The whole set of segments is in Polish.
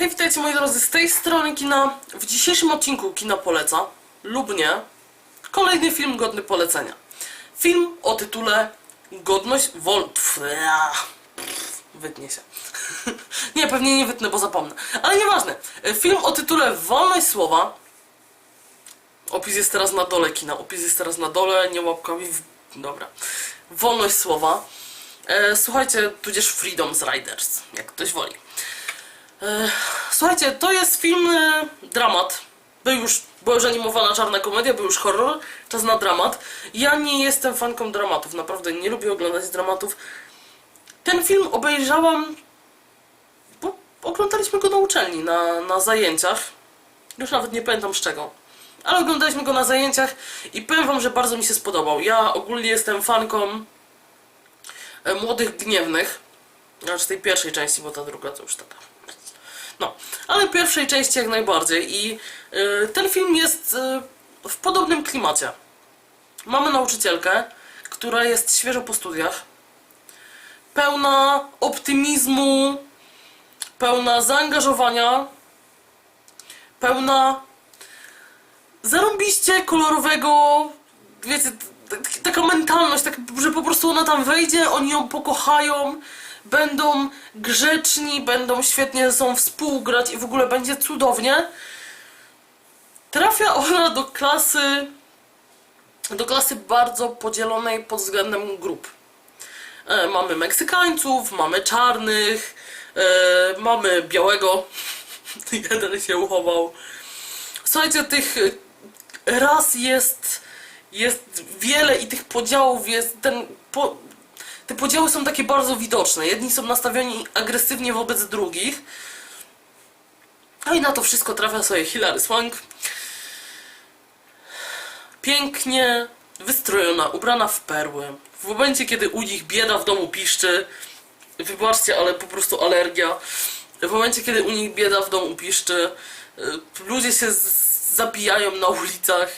Hej, witajcie moi drodzy, z tej strony kina. W dzisiejszym odcinku Kina Poleca, lub nie, kolejny film godny polecenia. Film o tytule Godność Wol... Wytnie się. nie, pewnie nie wytnę, bo zapomnę. Ale nieważne. Film o tytule Wolność Słowa. Opis jest teraz na dole kina. Opis jest teraz na dole, nie łapkami w... Dobra. Wolność Słowa. E, słuchajcie, tudzież Freedom Riders, jak ktoś woli. Słuchajcie, to jest film e, dramat. Był już, była już animowana czarna komedia, był już horror, czas na dramat. Ja nie jestem fanką dramatów, naprawdę nie lubię oglądać dramatów. Ten film obejrzałam, bo oglądaliśmy go na uczelni, na, na zajęciach. Już nawet nie pamiętam z czego. Ale oglądaliśmy go na zajęciach i powiem wam, że bardzo mi się spodobał. Ja ogólnie jestem fanką e, Młodych Gniewnych. Znaczy tej pierwszej części, bo ta druga to już taka. No, ale pierwszej części jak najbardziej. I y, ten film jest y, w podobnym klimacie. Mamy nauczycielkę, która jest świeżo po studiach, pełna optymizmu, pełna zaangażowania, pełna zarąbiście kolorowego, wiecie, taka mentalność, tak, że po prostu ona tam wejdzie, oni ją pokochają, będą grzeczni, będą świetnie ze sobą współgrać i w ogóle będzie cudownie. Trafia ona do klasy, do klasy bardzo podzielonej pod względem grup. E, mamy Meksykańców, mamy czarnych, e, mamy białego, jeden się uchował. Słuchajcie, tych ras jest, jest wiele i tych podziałów jest ten. Po, te podziały są takie bardzo widoczne. Jedni są nastawieni agresywnie wobec drugich. No i na to wszystko trafia sobie Hilary Swank. Pięknie wystrojona, ubrana w perły. W momencie, kiedy u nich bieda w domu piszczy, wybaczcie, ale po prostu alergia. W momencie, kiedy u nich bieda w domu piszczy, y, ludzie się zabijają na ulicach.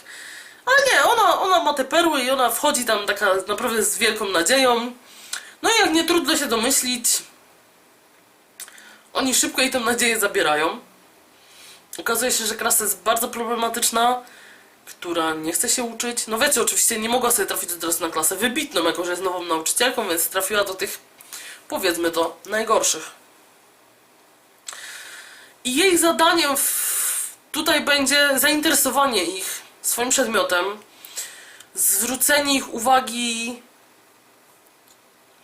Ale nie, ona, ona ma te perły i ona wchodzi tam taka naprawdę z wielką nadzieją. No i jak nie trudno się domyślić, oni szybko jej tę nadzieję zabierają. Okazuje się, że klasa jest bardzo problematyczna, która nie chce się uczyć. No wiecie, oczywiście nie mogła sobie trafić od razu na klasę wybitną, jako że jest nową nauczycielką, więc trafiła do tych, powiedzmy to, najgorszych. I jej zadaniem w, tutaj będzie zainteresowanie ich swoim przedmiotem, zwrócenie ich uwagi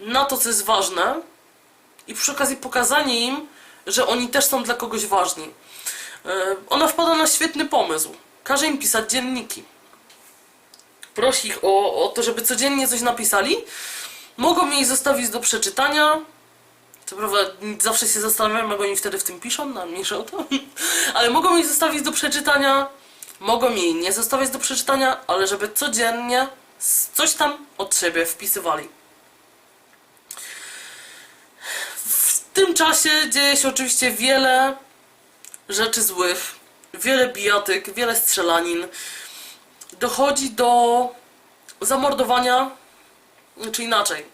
na to, co jest ważne i przy okazji pokazanie im, że oni też są dla kogoś ważni. E, Ona wpada na świetny pomysł. Każe im pisać dzienniki. Prosi ich o, o to, żeby codziennie coś napisali. Mogą jej zostawić do przeczytania. Co prawda zawsze się zastanawiam, jak oni wtedy w tym piszą, no mniejsza o to. Ale mogą jej zostawić do przeczytania. Mogą jej nie zostawiać do przeczytania, ale żeby codziennie coś tam od siebie wpisywali. W tym czasie dzieje się oczywiście wiele rzeczy złych, wiele bijatyk, wiele strzelanin. Dochodzi do zamordowania, czy inaczej.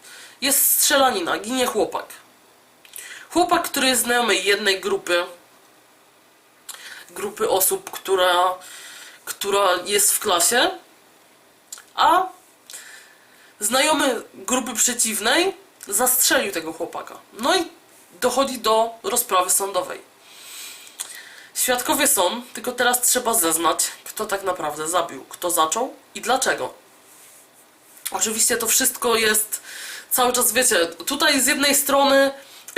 Jest strzelanina, ginie chłopak. Chłopak, który jest znajomy jednej grupy, grupy osób, która, która jest w klasie, a znajomy grupy przeciwnej zastrzelił tego chłopaka. No i dochodzi do rozprawy sądowej. Świadkowie są, tylko teraz trzeba zeznać, kto tak naprawdę zabił, kto zaczął i dlaczego. Oczywiście to wszystko jest cały czas, wiecie, tutaj z jednej strony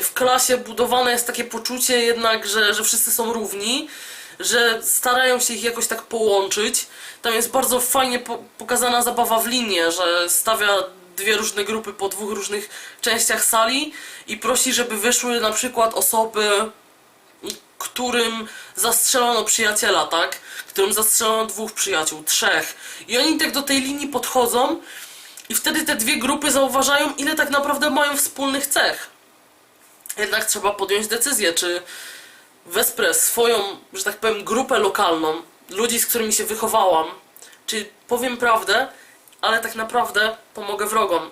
w klasie budowane jest takie poczucie jednak, że, że wszyscy są równi, że starają się ich jakoś tak połączyć. Tam jest bardzo fajnie po pokazana zabawa w linię, że stawia dwie różne grupy po dwóch różnych częściach sali i prosi, żeby wyszły na przykład osoby, którym zastrzelono przyjaciela, tak? Którym zastrzelono dwóch przyjaciół, trzech. I oni tak do tej linii podchodzą i wtedy te dwie grupy zauważają, ile tak naprawdę mają wspólnych cech. Jednak trzeba podjąć decyzję, czy wesprę swoją, że tak powiem, grupę lokalną, ludzi, z którymi się wychowałam, czy powiem prawdę, ale tak naprawdę pomogę wrogom,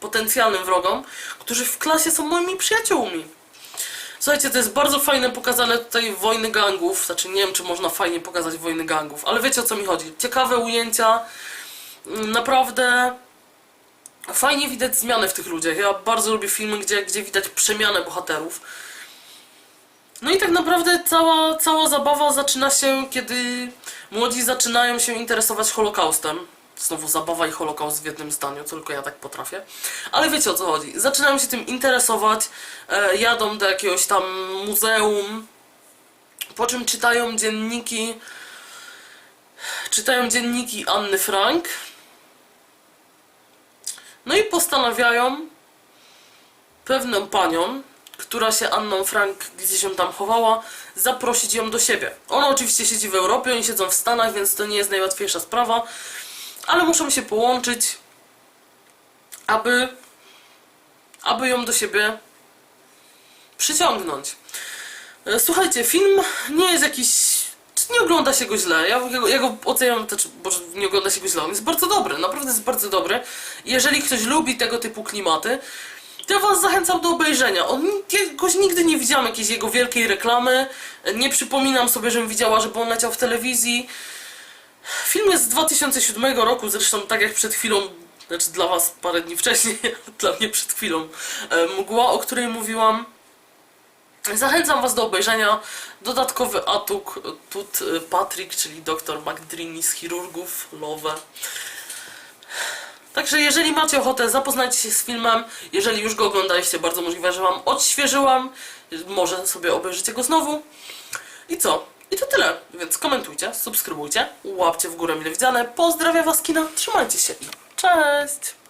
potencjalnym wrogom, którzy w klasie są moimi przyjaciółmi. Słuchajcie, to jest bardzo fajne pokazane tutaj wojny gangów. Znaczy, nie wiem, czy można fajnie pokazać wojny gangów, ale wiecie o co mi chodzi. Ciekawe ujęcia. Mm, Naprawdę fajnie widać zmiany w tych ludziach. Ja bardzo lubię filmy, gdzie, gdzie widać przemianę bohaterów. No i tak naprawdę cała, cała zabawa zaczyna się, kiedy młodzi zaczynają się interesować Holokaustem. Znowu zabawa i Holokaust w jednym zdaniu, tylko ja tak potrafię. Ale wiecie o co chodzi. Zaczynają się tym interesować, e, jadą do jakiegoś tam muzeum, po czym czytają dzienniki, czytają dzienniki Anny Frank. No i postanawiają pewną panią, która się Anną Frank gdzieś się tam chowała, zaprosić ją do siebie. Ona oczywiście siedzi w Europie, oni siedzą w Stanach, więc to nie jest najłatwiejsza sprawa, ale muszą się połączyć, aby, aby ją do siebie przyciągnąć. E, Słuchajcie, film nie jest jakiś. Nie ogląda się go źle. Ja, ja, ja go oceniam, to, czy, boże, nie ogląda się go źle. On jest bardzo dobry, naprawdę jest bardzo dobry. Jeżeli ktoś lubi tego typu klimaty, to ja was zachęcam do obejrzenia. On jakoś nigdy nie widziałam jakiejś jego wielkiej reklamy. Nie przypominam sobie, żebym widziała, żeby on leciał w telewizji. Film jest z 2007 roku, zresztą tak jak przed chwilą, znaczy dla was parę dni wcześniej, dla mnie przed chwilą, e, mgła, o której mówiłam. Zachęcam Was do obejrzenia. Dodatkowy atuk, tut y, Patrick, czyli dr McDreamy z chirurgów, Love. Także jeżeli macie ochotę, zapoznajcie się z filmem. Jeżeli już go oglądaliście, bardzo możliwe, że Wam odświeżyłam. Może sobie obejrzycie go znowu. I co? I to tyle. Więc komentujcie, subskrybujcie, łapcie w górę mile widziane. Pozdrawiam Was kina, trzymajcie się cześć!